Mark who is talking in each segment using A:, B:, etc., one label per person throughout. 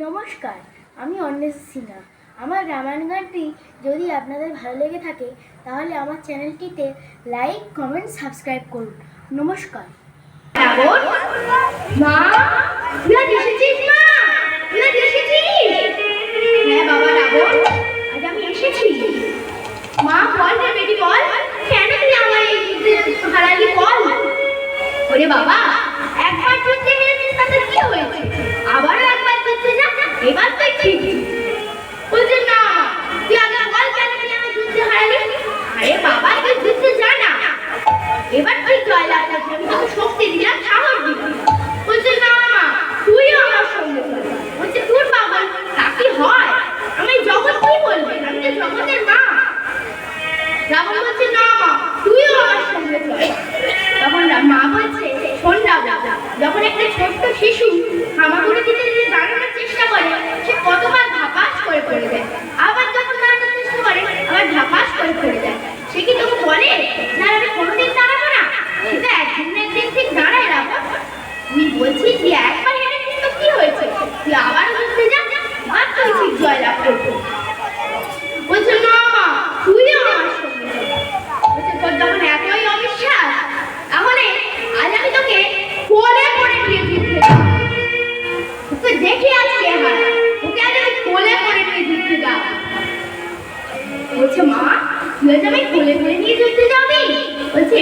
A: নমস্কার, আমি অন্বেষা সিনহা। আমার রামায়ণ গানটি যদি আপনাদের ভালো লেগে থাকে, তাহলে আমার চ্যানেলটিতে লাইক, কমেন্ট, সাবস্ক্রাইব করুন। নমস্কার।
B: মা হ্যাঁ বল বাবা এবার তুই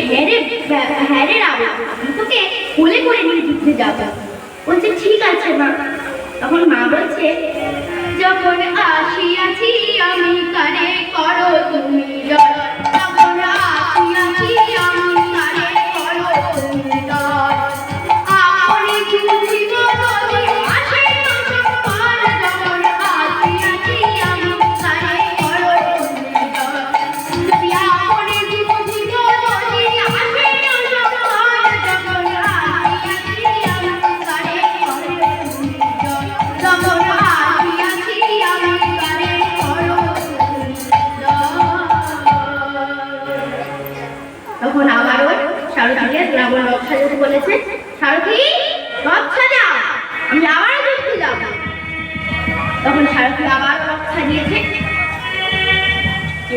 B: বলছে হ্যাঁ রে ব্যা- হ্যাঁ রে রাবণ, আমি তোকে কোলে করে নিয়ে যুদ্ধে যাব। বলছে, ঠিক আছে মা। তখন মা বলছে, যখন আসিয়াছি আমি কানে করো তুমি জয়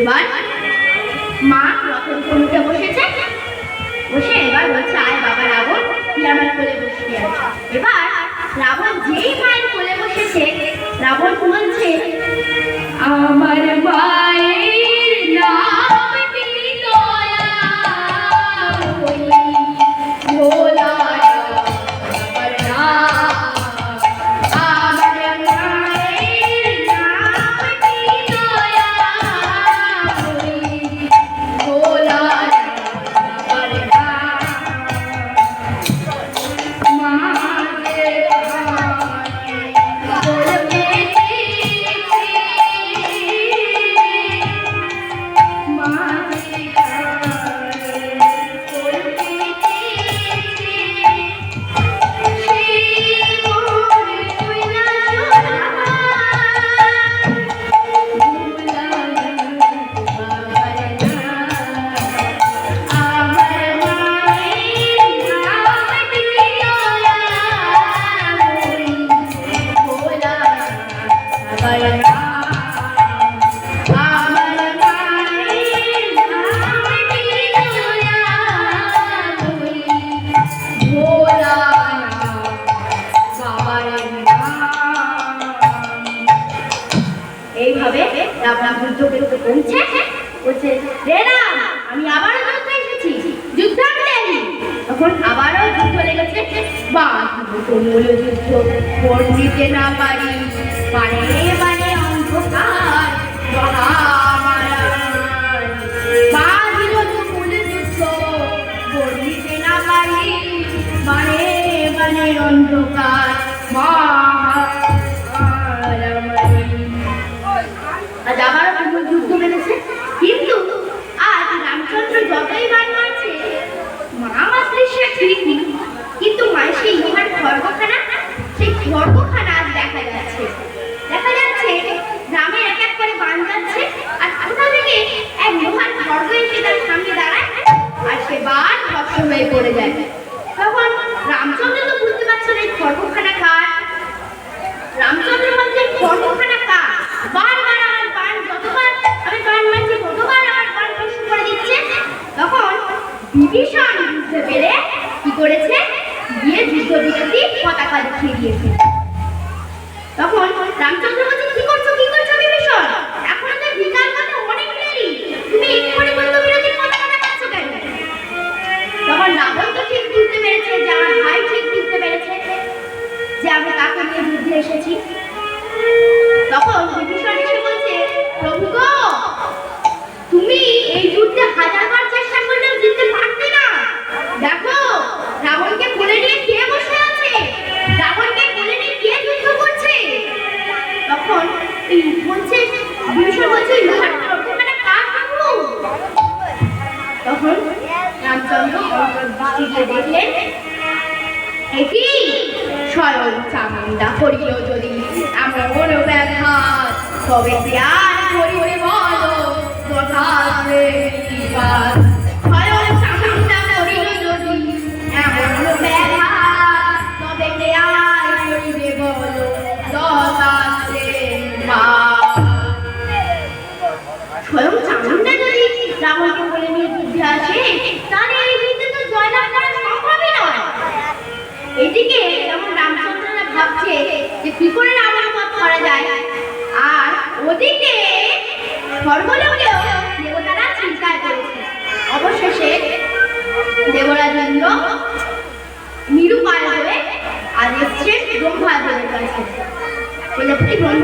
B: এবার মা উপর উঠে বসেছে। বসে এবার বলছে, আয় বাবা, রাবণ তুই আমার কোলে বসে আছে। এবার রাবণ যেই মায়ের কোলে বসেছে, রাবণ বলছে, আমার মায়ের যুদ্ধে পৌঁছে বলছে, রে আমি আবারও যুদ্ধে এসেছি যুদ্ধ আমি তখন আবারও যুদ্ধ লেগেছে। কোমল যুদ্ধ না পারি, পারে মানে অন্ধকার কোমল যুদ্ধ না পারি অন্ধকার। খড়গখানা সেই খড়গখানা আজ দেখা যাচ্ছে। দেখা যাচ্ছে গ্রামে এক এক করে বান যাচ্ছে, আর কোথা থেকে এক লোহার খড়গ এসে তার সামনে দাঁড়ায়, আর সে বান ভস্ম হয়ে পড়ে যায়। তখন রামচন্দ্র তো বুঝতে পারছেন এই খড়গখানা কার। রামচন্দ্র বলছে খড়গখানা কার? বারবার আমার বান যতবার, আমি বান মারছি ততবার আমার বান ভস্ম করে দিচ্ছে। তখন বিভীষণ বুঝতে পেরে কি করেছে? গিয়ে যুদ্ধ বিরতি পতাকা দেখিয়ে দিয়েছে তখন রামচন্দ্র Everybody.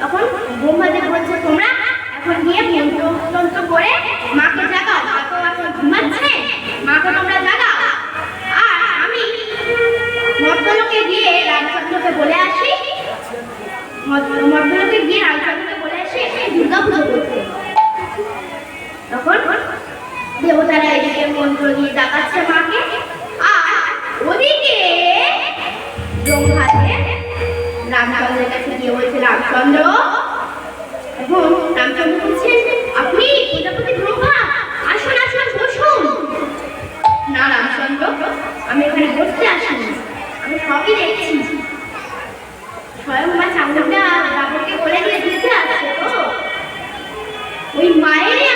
B: তখন ব্রহ্মাদেব বলছে, তোমরা এখন গিয়ে মন্ত্রতন্ত্র করে মাকে জাগাও মা এখন ঘুমাচ্ছে? মাকে তোমরা জাগাও। আর আমি মর্তলোকে গিয়ে রাজচন্দ্রকে বলে আসি মর্তলোকে গিয়ে রাজচন্দ্রকে বলে আসি দুর্গা পুজো করতে। তখন দেবতারা এদিকে মন্ত্র দিয়ে ডাকাচ্ছে মাকে। আর ওদিকে ব্রহ্মাদেব রামচন্দ্রের কাছে গিয়ে বলছে, রামচন্দ্র এখন রামচন্দ্র বলছে, আপনি প্রজাপতি ব্রহ্মা আসুন আসুন বসুন। না, রামচন্দ্র, আমি ওখানে বসতে আসিনি, আমি সবই দেখেছি। স্বয়ং মা চামুন্ডা বাবুকে বলে দিয়ে দিতে আসছে ওই মায়ের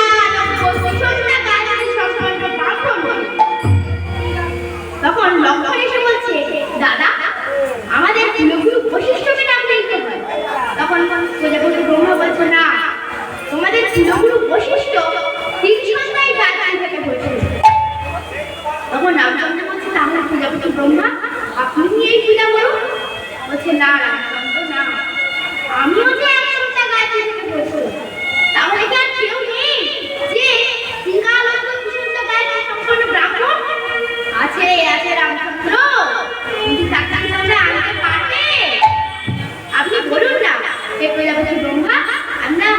B: ব্রহ্মা আমরা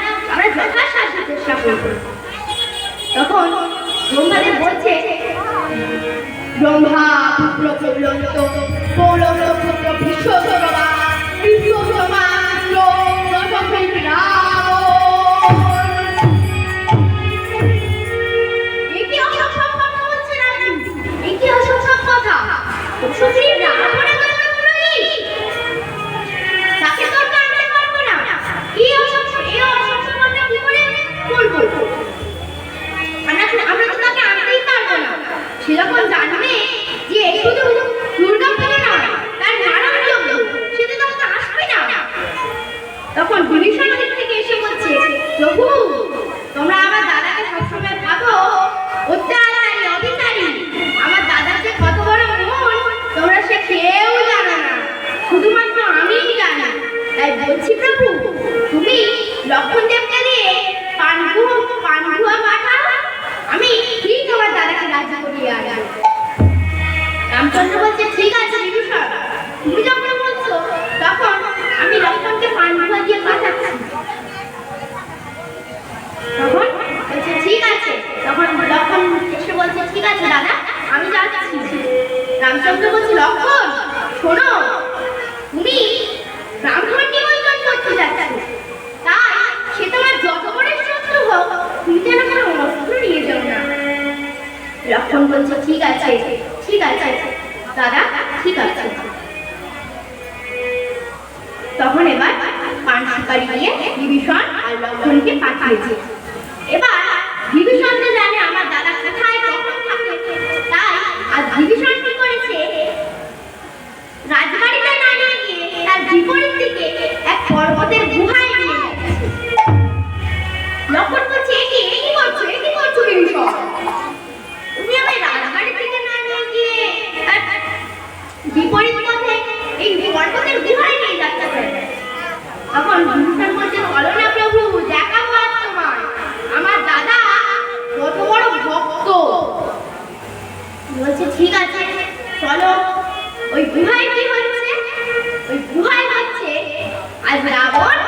B: আমরা বলছে ব্রহ্মা পুত্র প্রবলন্ত পৌলন্ত পুত্র বিশ্ব প্রভা বিশ্ব প্রভা ঠিক আছে, দাদা? আমি যাচ্ছি। রামচন্দ্র বলছে লক্ষণ, শোনো। তুমি ব্রাহ্মণ নিমন্ত্রণ করতে যাচ্ছ। তাই সে তোমার যত বড় শত্রু হোক, তুমি যেন কোনো অস্ত্র নিয়ে যাও না। লক্ষণ বলছে, ঠিক আছে ঠিক আছে, দাদা, ঠিক আছে। তখন এবার পান সুপারি নিয়ে বিভীষণ আর লক্ষণকে পাঠিয়েছে। এবার বিভীষণ আর বিভীষণ কি করেছে? রাজবাড়িতে না নিয়ে গিয়ে তার বিপরীত দিকে এক পর্বতের ঠিক আছে, চলো। ওই গুহায় কি হচ্ছে? ওই গুহায় হচ্ছে আজ রাবণ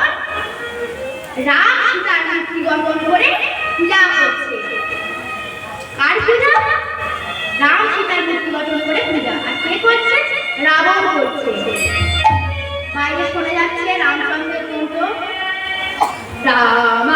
B: রাম সীতার মূর্তি গঠন করে পূজা করছে। কার পূজা? রাম সীতার মূর্তি গঠন করে পূজা। আর কে করছে? রাবণ করছে। বাইরে শোনা যাচ্ছে রামচন্দ্রের কণ্ঠ। রাম